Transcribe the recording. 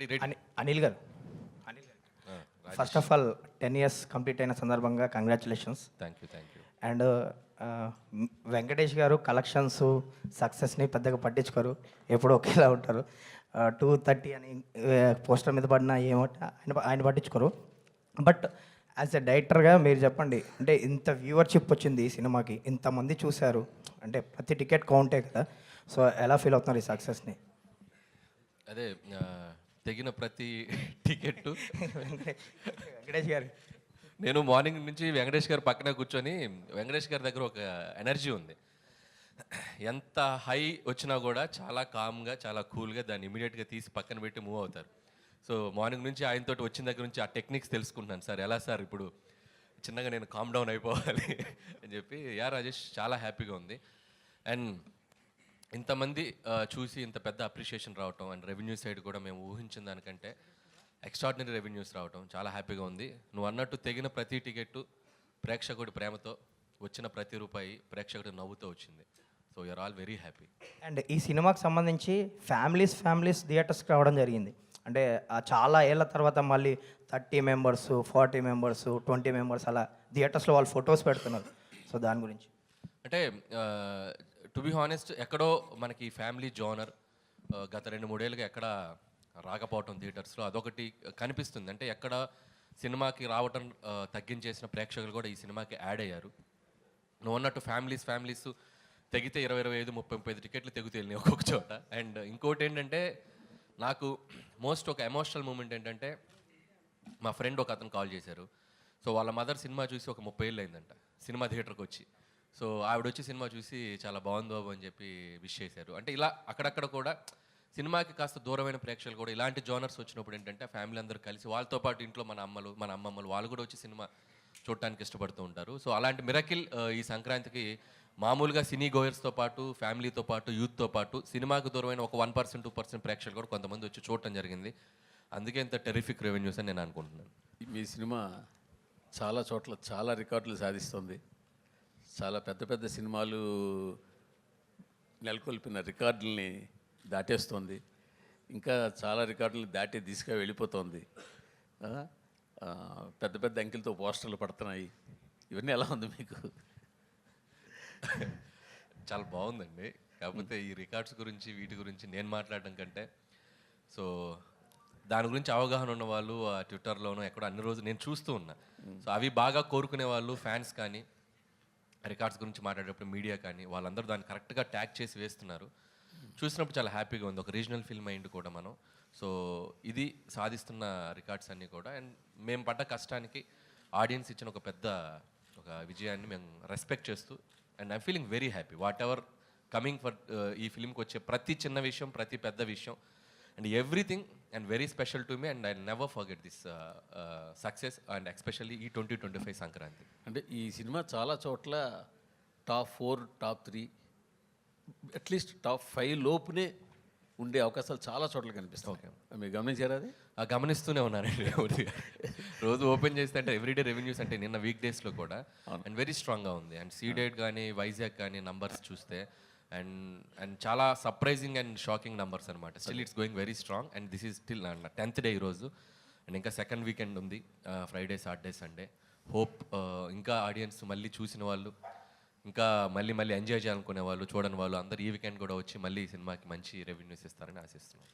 Anil garu. Anil garu. First of all ten years complete అయిన సందర్భంగా congratulations thank you thank you and Venkatesh garu collections సక్సెస్ని పెద్దగా పట్టించుకోరు. ఎప్పుడు ఒకేలా ఉంటారు. టూ థర్టీ అని పోస్టర్ మీద పడిన ఏమంటే ఆయన ఆయన పట్టించుకోరు. బట్ యాజ్ ఎ డైరెక్టర్గా మీరు చెప్పండి అంటే ఇంత వ్యూవర్షిప్ వచ్చింది ఈ సినిమాకి ఇంతమంది చూశారు అంటే ప్రతి టికెట్ కౌంటే కదా. సో ఎలా ఫీల్ అవుతున్నారు ఈ సక్సెస్ని అదే తెగిన ప్రతి టికెట్ వెంకటేష్ గారు. నేను మార్నింగ్ నుంచి వెంకటేష్ గారు పక్కన కూర్చొని వెంకటేష్ గారి దగ్గర ఒక ఎనర్జీ ఉంది. ఎంత హై వచ్చినా కూడా చాలా కామ్గా చాలా కూల్గా దాన్ని ఇమీడియట్గా తీసి పక్కన పెట్టి మూవ్ అవుతారు. సో మార్నింగ్ నుంచి ఆయనతో వచ్చిన దగ్గర నుంచి ఆ టెక్నిక్స్ తెలుసుకుంటున్నాను. సార్ ఎలా సార్ ఇప్పుడు చిన్నగా నేను కామ్ డౌన్ అయిపోవాలి అని చెప్పి యా రాజేష్ చాలా హ్యాపీగా ఉంది. అండ్ ఇంతమంది చూసి ఇంత పెద్ద అప్రిషియేషన్ రావటం అండ్ రెవెన్యూ సైడ్ కూడా మేము ఊహించిన దానికంటే ఎక్స్ట్రాడినరీ రెవెన్యూస్ రావటం చాలా హ్యాపీగా ఉంది. నువ్వు అన్నట్టు తెగిన ప్రతి టికెట్ ప్రేక్షకుడి ప్రేమతో వచ్చిన ప్రతి రూపాయి ప్రేక్షకుడి నవ్వుతో వచ్చింది. So you're all very happy and ఈ సినిమాకి సంబంధించి ఫ్యామిలీస్ ఫ్యామిలీస్ థియేటర్స్కి రావడం జరిగింది. అంటే ఆ చాలా ఏళ్ళ తర్వాత మళ్ళీ thirty members forty members twenty members అలా థియేటర్స్లో వాళ్ళు ఫొటోస్ పెడుతున్నారు. సో దాని గురించి. అంటే టు బి హానెస్ట్ ఎక్కడో మనకి ఫ్యామిలీ జోనర్ uh, గత రెండు మూడేళ్ళుగా ఎక్కడ రాకపోవటం థియేటర్స్లో అదొకటి కనిపిస్తుంది. అంటే ఎక్కడ సినిమాకి రావటం uh, తగ్గించేసిన ప్రేక్షకులు కూడా ఈ సినిమాకి యాడ్ అయ్యారు. నువ్వు అన్నట్టు ఫ్యామిలీస్ ఫ్యామిలీస్ తెగితే ఇరవై ఇరవై ఐదు ముప్పై ముప్పై ఐదు టికెట్లు తెగితే వెళ్ళినాయి ఒక్కొక్క చోట. అండ్ ఇంకోటి ఏంటంటే నాకు మోస్ట్ ఒక ఎమోషనల్ మూమెంట్ ఏంటంటే మా ఫ్రెండ్ ఒక అతను కాల్ చేశారు. సో వాళ్ళ మదర్ సినిమా చూసి ఒక ముప్పై ఏళ్ళు అయిందంట. సినిమా థియేటర్కి వచ్చి. సో ఆవిడ వచ్చి సినిమా చూసి చాలా బాగుంది బాబు అని చెప్పి విష్ చేశారు. అంటే ఇలా అక్కడక్కడ కూడా సినిమాకి కాస్త దూరమైన ప్రేక్షకులు కూడా ఇలాంటి జోనర్స్ వచ్చినప్పుడు ఏంటంటే ఫ్యామిలీ అందరూ కలిసి వాళ్ళతో పాటు ఇంట్లో మన అమ్మలు మన అమ్మమ్మలు వాళ్ళు కూడా వచ్చి సినిమా చూడటానికి ఇష్టపడుతూ ఉంటారు. సో అలాంటి మిరకిల్ ఈ సంక్రాంతికి మామూలుగా సినీ గోయర్స్తో పాటు ఫ్యామిలీతో పాటు యూత్తో పాటు సినిమాకు దూరమైన ఒక వన్ పర్సెంట్ టూ పర్సెంట్ ప్రేక్షకులు కూడా కొంతమంది వచ్చి చూడటం జరిగింది. అందుకే ఇంత టెరిఫిక్ రెవెన్యూస్ అని నేను అనుకుంటున్నాను. మీ సినిమా చాలా చోట్ల చాలా రికార్డులు సాధిస్తుంది. చాలా పెద్ద పెద్ద సినిమాలు నెలకొల్పిన రికార్డుల్ని దాటేస్తుంది. ఇంకా చాలా రికార్డులు దాటి దిశగా వెళ్ళిపోతుంది. పెద్ద పెద్ద అంకెలతో పోస్టర్లు పడుతున్నాయి. ఇవన్నీ ఎలా ఉంది మీకు? చాలా బాగుందండి. కాకపోతే ఈ రికార్డ్స్ గురించి వీటి గురించి నేను మాట్లాడడం కంటే సో దాని గురించి అవగాహన ఉన్న వాళ్ళు ఆ ట్విట్టర్లోనూ ఎక్కడ అన్ని రోజులు నేను చూస్తూ ఉన్నా. సో అవి బాగా కోరుకునే వాళ్ళు ఫ్యాన్స్ కానీ రికార్డ్స్ గురించి మాట్లాడేటప్పుడు మీడియా కానీ వాళ్ళందరూ దాన్ని కరెక్ట్గా ట్యాగ్ చేసి వేస్తున్నారు. చూసినప్పుడు చాలా హ్యాపీగా ఉంది. ఒక రీజనల్ ఫిల్మ్ అయింది కూడా మనం. సో ఇది సాధిస్తున్న రికార్డ్స్ అన్నీ కూడా. అండ్ మేము పడ్డ కష్టానికి ఆడియన్స్ ఇచ్చిన ఒక పెద్ద ఒక విజయాన్ని మేము రెస్పెక్ట్ చేస్తూ and I'm feeling very happy whatever coming for ఈ ఫిల్మ్కి వచ్చే ప్రతి చిన్న విషయం ప్రతి పెద్ద విషయం and everything and very special to me and I never forget this success and especially ఈ ట్వంటీ ట్వంటీ ఫైవ్ సంక్రాంతి. అంటే ఈ సినిమా చాలా చోట్ల top four top three at least top five లోపునే ఉండే అవకాశాలు చాలా చోట్ల కనిపిస్తాయి మీరు గమనించారా అది? ఆ, గమనిస్తూనే పూర్తిగా. రోజు ఓపెన్ చేస్తే అంటే ఎవ్రీడే రెవెన్యూస్ అంటే నిన్న వీక్ డేస్లో కూడా అండ్ వెరీ స్ట్రాంగ్గా ఉంది. అండ్ సీడెడ్ కానీ వైజాగ్ కానీ నంబర్స్ చూస్తే అండ్ అండ్ చాలా సర్ప్రైజింగ్ అండ్ షాకింగ్ నంబర్స్ అనమాట still it's going very strong and this is still tenth day ఈరోజు. అండ్ ఇంకా సెకండ్ వీకెండ్ ఉంది ఫ్రైడే సాటర్డే సండే హోప్ ఇంకా ఆడియన్స్ మళ్ళీ చూసిన వాళ్ళు ఇంకా మళ్ళీ మళ్ళీ ఎంజాయ్ చేయాలనుకునే వాళ్ళు చూడని వాళ్ళు అందరు ఈ వీకెండ్ కూడా వచ్చి మళ్ళీ ఈ సినిమాకి మంచి రెవెన్యూస్ ఇస్తారని ఆశిస్తున్నాను